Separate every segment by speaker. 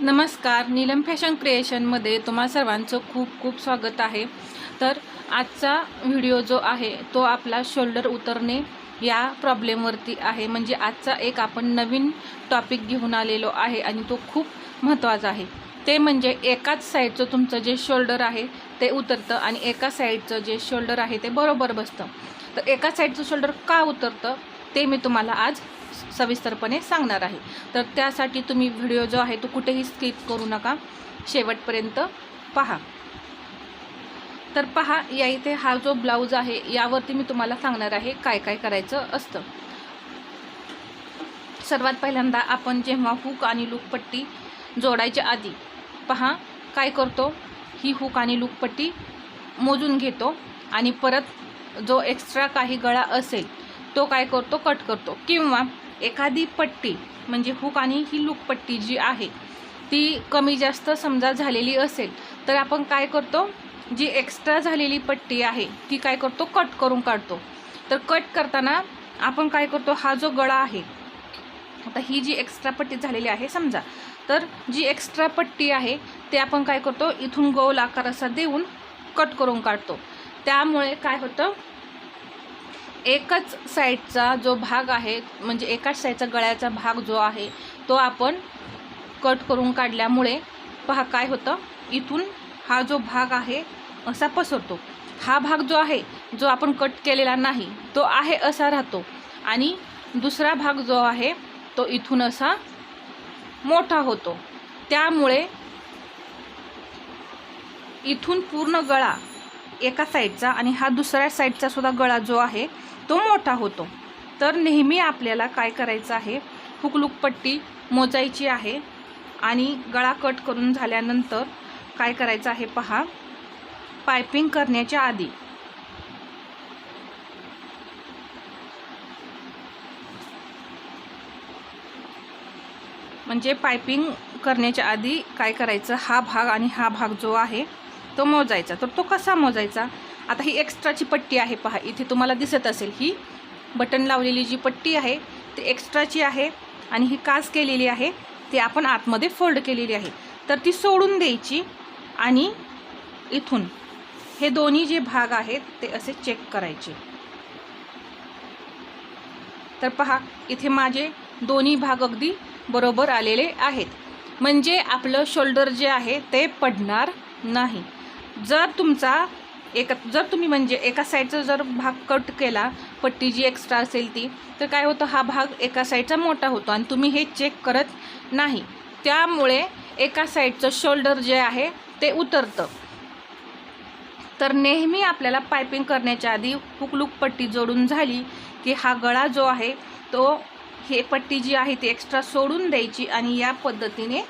Speaker 1: नमस्कार. नीलम फॅशन क्रिएशनमध्ये तुम्हा सर्वांचं खूप खूप स्वागत आहे. तर आजचा व्हिडिओ जो आहे तो आपला शोल्डर उतरणे या प्रॉब्लेमवरती आहे. म्हणजे आजचा एक आपण नवीन टॉपिक घेऊन आलेलो आहे आणि तो खूप महत्त्वाचा आहे. ते म्हणजे एकाच साईडचं तुमचं जे शोल्डर आहे ते उतरतं आणि एका साईडचं जे शोल्डर आहे ते बरोबर बसतं. तर एका साईडचं शोल्डर का उतरतं ते मी तुम्हाला आज सविस्तरपणे सांगणार आहे. तर त्यासाठी तुम्ही व्हिडिओ जो आहे तो कुठेही स्किप करू नका. शेवटपर्यंत पहा. तर पहा या इथे हा जो ब्लाऊज आहे यावरती मी तुम्हाला सांगणार आहे काय काय करायचं असतं. सर्वात पहिल्यांदा आपण जेव्हा हुक आणि लूकपट्टी जोडायच्या आधी पहा काय करतो? ही हुक आणि लूकपट्टी मोजून घेतो आणि परत जो एक्स्ट्रा काही गळा असेल तो काय करतो? कट करतो. किंवा एखादी पट्टी म्हणजे हुक आणि ही लूकपट्टी जी आहे ती कमी जास्त समजा झालेली असेल तर आपण काय करतो? जी एक्स्ट्रा झालेली पट्टी आहे ती काय करतो? कट करून काढतो. तर कट करताना आपण काय करतो? हा जो गळा आहे आता ही जी एक्स्ट्रा पट्टी झालेली आहे समजा. तर जी एक्स्ट्रा पट्टी आहे ते आपण काय करतो? इथून गोल आकार असा देऊन कट करून काढतो. त्यामुळे काय होतं? एकच साईडचा जो भाग आहे म्हणजे एकाच साईडचा गळ्याचा भाग जो आहे तो आपण कट करून काढल्यामुळे पहा काय होतं? इथून हा जो भाग आहे असा पसरतो. हा भाग जो आहे जो आपण कट केलेला नाही तो आहे असा राहतो. आणि दुसरा भाग जो आहे तो इथून असा मोठा होतो. त्यामुळे इथून पूर्ण गळा एका साईडचा आणि हा दुसऱ्या साईडचा सुद्धा गळा जो आहे तो मोठा होतो. तर नेहमी आपल्याला काय करायचं आहे हुकलूकपट्टी मोजायची आहे आणि गळा कट करून झाल्यानंतर काय करायचं आहे पहा पायपिंग करण्याच्या आधी. म्हणजे पायपिंग करण्याच्या आधी काय करायचं हा भाग आणि हा भाग जो आहे तो मोजायचा तर तो कसा मोजायचा? आता ही एक्स्ट्राची पट्टी आहे पहा इथे तुम्हाला दिसत असेल ही बटन लावलेली जी पट्टी आहे ती एक्स्ट्राची आहे आणि ही कास केलेली आहे ती आपण आतमध्ये फोल्ड केलेली आहे. तर ती सोडून द्यायची आणि इथून हे दोन्ही जे भाग आहेत ते असे चेक करायचे. तर पहा इथे माझे दोन्ही भाग अगदी बरोबर आलेले आहेत. म्हणजे आपलं शोल्डर जे आहे ते पडणार नाही. जर तुमचा एक जर तुम्ही म्हणजे एका साईडचा जर भाग कट केला पट्टी जी एक्स्ट्रा असेल ती तर काय होतं? हा भाग एका साईडचा मोठा होतो आणि तुम्ही हे चेक करत नाही. त्यामुळे एका साईडचं शोल्डर जे आहे ते उतरतं. तर नेहमी आपल्याला पायपिंग करण्याच्या आधी हुकलूक पट्टी जोडून झाली की हा गळा जो आहे तो हे पट्टी जी आहे ती एक्स्ट्रा सोडून द्यायची आणि या पद्धतीने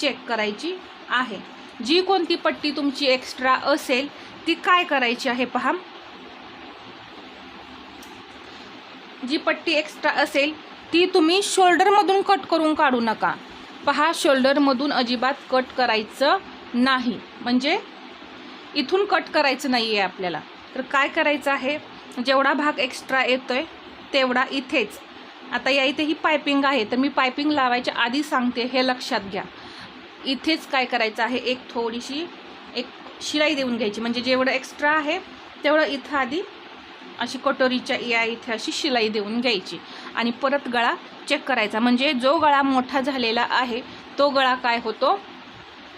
Speaker 1: चेक करायची आहे. जी कोणती पट्टी तुमची एक्स्ट्रा असेल ती काय करायची आहे पहा. जी पट्टी एक्स्ट्रा असेल ती तुम्ही शोल्डरमधून कट करून काढू नका. पहा शोल्डरमधून अजिबात कट करायचं नाही. म्हणजे इथून कट करायचं नाही आहे आपल्याला. तर काय करायचं आहे? जेवढा भाग एक्स्ट्रा येतो आहे तेवढा इथेच. आता या इथे ही पायपिंग आहे तर मी पायपिंग लावायच्या आधी सांगते हे लक्षात घ्या. इथेच काय करायचं आहे? एक थोडीशी एक शिलाई देऊन घ्यायची. म्हणजे जेवढं एक्स्ट्रा आहे तेवढं इथं आधी अशी कटोरीच्या या इथे अशी शिलाई देऊन घ्यायची. आणि परत गळा चेक करायचा. म्हणजे जो गळा मोठा झालेला आहे तो गळा काय होतो?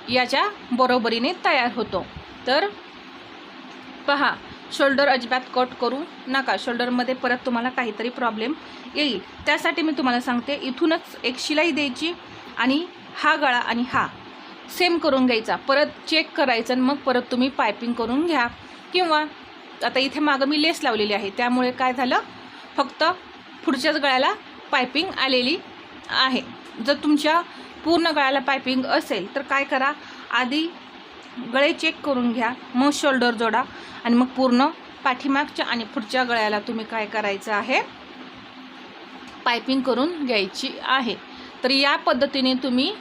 Speaker 1: याच्या बरोबरीने तयार होतो. तर पहा शोल्डर अजिबात कट करू नका. शोल्डरमध्ये परत तुम्हाला काहीतरी प्रॉब्लेम येईल. त्यासाठी मी तुम्हाला सांगते इथूनच एक शिलाई द्यायची आणि हा गळा आणि हा. सेम करून घ्यायचा. परत चेक करायचं आणि मग परत तुम्ही पायपिंग करून घ्या. किंवा आता इथे मागं मी लेस लावलेली आहे. त्यामुळे काय झालं? फक्त पुढच्याच गळ्याला पायपिंग आलेली आहे. जर तुमच्या पूर्ण गळ्याला पायपिंग असेल तर काय करा? आधी गळे चेक करून घ्या. मग शोल्डर जोडा आणि मग पूर्ण पाठीमागच्या आणि पुढच्या गळ्याला तुम्ही काय करायचं आहे? पायपिंग करून घ्यायची आहे. तर या पद्धतीने तुम्ही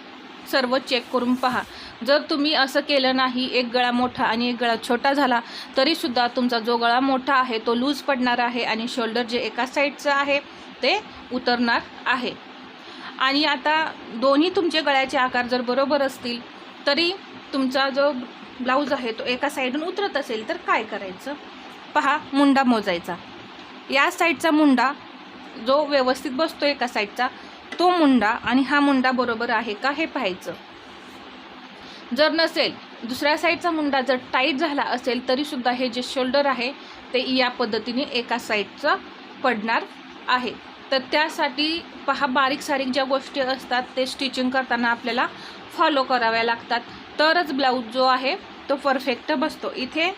Speaker 1: सर्व चेक करून पहा. जर तुम्ही असं केलं नाही एक गळा मोठा आणि एक गळा छोटा झाला तरीसुद्धा तुमचा जो गळा मोठा आहे तो लूज पडणार आहे आणि शोल्डर जे एका साईडचं आहे ते उतरणार आहे. आणि आता दोन्ही तुमचे गळ्याचे आकार जर बरोबर असतील तरी तुमचा जो ब्लाऊज आहे तो एका साईडून उतरत असेल तर काय करायचं? पहा मुंडा मोजायचा. या साईडचा मुंडा जो व्यवस्थित बसतो एका साईडचा तो मुंडा आणि हा मुंडा बरोबर आहे का हे पाहायचं. जर नसेल दुसऱ्या साईडचा मुंडा जर टाईट झाला असेल तरीसुद्धा हे जे शोल्डर आहे ते या पद्धतीने एका साईडचं पडणार आहे. तर त्यासाठी पहा बारीक सारीक ज्या गोष्टी असतात ते स्टिचिंग करताना आपल्याला फॉलो कराव्या लागतात. तरच ब्लाऊज जो आहे तो परफेक्ट बसतो. इथे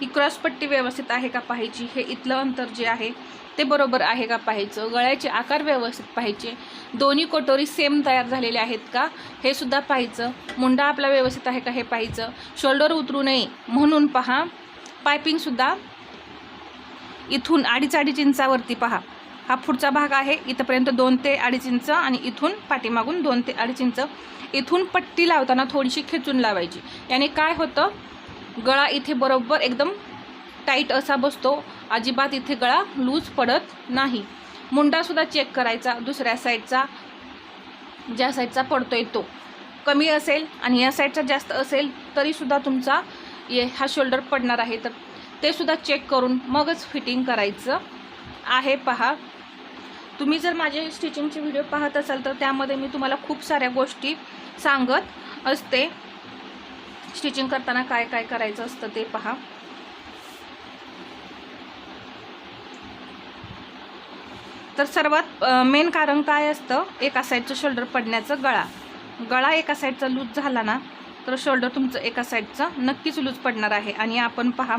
Speaker 1: ही क्रॉसपट्टी व्यवस्थित आहे का पाहायची? हे इथलं अंतर जे आहे ते बरोबर आहे का पाहायचं? गळ्याचे आकार व्यवस्थित पाहायचे. दोन्ही कटोरी सेम तयार झालेले आहेत का? हे सुद्धा पाहायचं. मुंडा आपला व्यवस्थित आहे का हे पाहायचं. शोल्डर उतरू नये म्हणून पहा. पायपिंगसुद्धा इथून अडीच अडीच इंचावरती पहा. हा पुढचा भाग आहे. इथंपर्यंत दोन ते अडीच इंच आणि इथून पाठीमागून दोन ते अडीच इंच. इथून पट्टी लावताना थोडीशी खेचून लावायची. याने काय होतं? गळा इथे बरोबर एकदम टाईट असा बसतो. अजिबात इथे गळा लूज पडत नाही. मुंडासुद्धा चेक करायचा दुसऱ्या साईडचा ज्या साईडचा पडतोय तो. कमी असेल आणि या साईडचा जास्त असेल तरीसुद्धा तुमचा ये हा शोल्डर पडणार आहे. तर ते सुद्धा चेक करून मगच फिटिंग करायचं आहे. पहा. तुम्ही जर माझे स्टिचिंगचे व्हिडिओ पाहत असाल तर त्यामध्ये मी तुम्हाला खूप साऱ्या गोष्टी सांगत असते. स्टिचिंग करताना काय काय करायचं असतं ते पहा. तर सर्वात मेन कारण काय असतं एका साईडचं शोल्डर पडण्याचं गळा. गळा एका साईडचा लूज झाला ना तर शोल्डर तुमचं एका साईडचं नक्कीच लूज पडणार आहे. आणि आपण पहा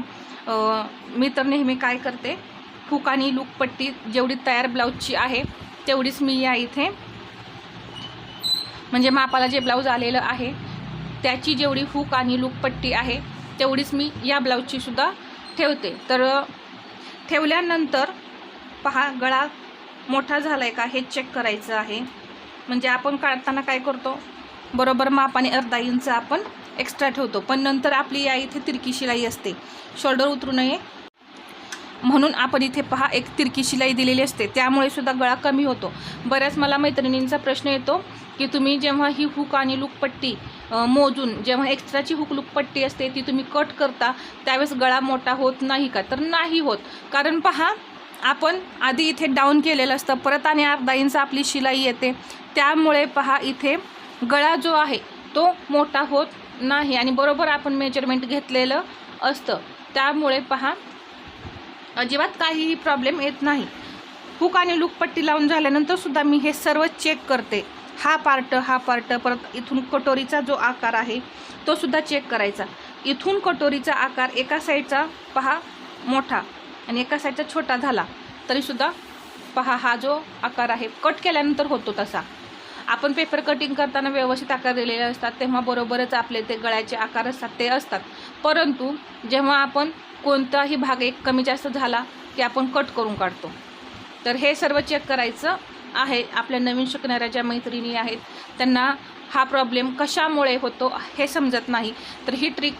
Speaker 1: मी तर नेहमी काय करते हुक आणि लूक पट्टी जेवढी तयार ब्लाऊजची आहे तेवढीच मी या इथे म्हणजे मापाला जे ब्लाऊज आलेलं आहे त्याची जेवढी हूक आणि लूकपट्टी आहे तेवढीच मी या ब्लाऊजची सुद्धा ठेवते. तर ठेवल्यानंतर पहा गळा मोठा झाला आहे का हे चेक करायचं आहे. म्हणजे आपण काढताना काय करतो? बरोबर मापाने अर्धा इंच आपण एक्स्ट्रा ठेवतो. पण नंतर आपली या इथे तिरकी शिलाई असते. शोल्डर उतरू नये. म्हणून आपण इथे पहा एक तिरकी शिलाई दिलेली असते. त्यामुळे सुद्धा गळा कमी होतो. बऱ्याच मला मैत्रिणींचा प्रश्न येतो की तुम्ही जेव्हा ही हुक आणि लुकपट्टी मोजून जेव्हा एक्स्ट्राची हुक लुकपट्टी असते ती तुम्ही कट करता त्यावेळेस गळा मोठा होत नाही का? तर नाही होत. कारण पहा आपण आधी इथे डाऊन केलेलं असतं. परत आणि अर्धा इंच आपली शिलाई येते. त्यामुळे पहा इथे गळा जो आहे तो मोठा होत नाही आणि बरोबर आपण मेजरमेंट घेतलेलं असतं. त्यामुळे पहा अजिबात काहीही प्रॉब्लेम येत नाही. हुक आणि लुकपट्टी लावून झाल्यानंतर सुद्धा मी हे सर्व चेक करते. हा पार्ट हा पार्ट परत इथून कटोरीचा जो आकार आहे तो सुद्धा चेक करायचा. इथून कटोरीचा आकार एका साईडचा पहा मोठा. आणि एका साईडचा छोटा झाला. तरीसुद्धा पहा हा जो आकार आहे कट केल्यानंतर होतो तसा. आपण पेपर कटिंग करताना व्यवस्थित आकार दिलेले असतात तेव्हा बरोबरच आपले ते गळ्याचे आकार असतात ते असतात. परंतु जेव्हा आपण कोणताही भाग एक कमी जास्त झाला की आपण कट करून काढतो. तर हे सर्व चेक करायचं आहे. आपल्या नवीन शिकणाऱ्या ज्या मैत्रिणी आहेत त्यांना हा प्रॉब्लेम कशामुळे होतो हे समजत नाही. तर ही ट्रिक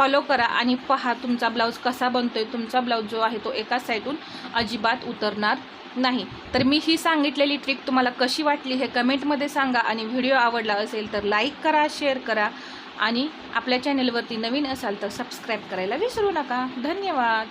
Speaker 1: फॉलो करा आणि पहा तुमचा ब्लाऊज कसा बनतोय. तुमचा ब्लाऊज जो आहे तो एका साईडून अजिबात उतरणार नाही. तर मी ही सांगितलेली ट्रिक तुम्हाला कशी वाटली हे कमेंटमध्ये सांगा आणि व्हिडिओ आवडला असेल तर लाईक करा शेअर करा आणि आपल्या चॅनलवरती नवीन असाल तर सबस्क्राईब करायला विसरू नका. धन्यवाद.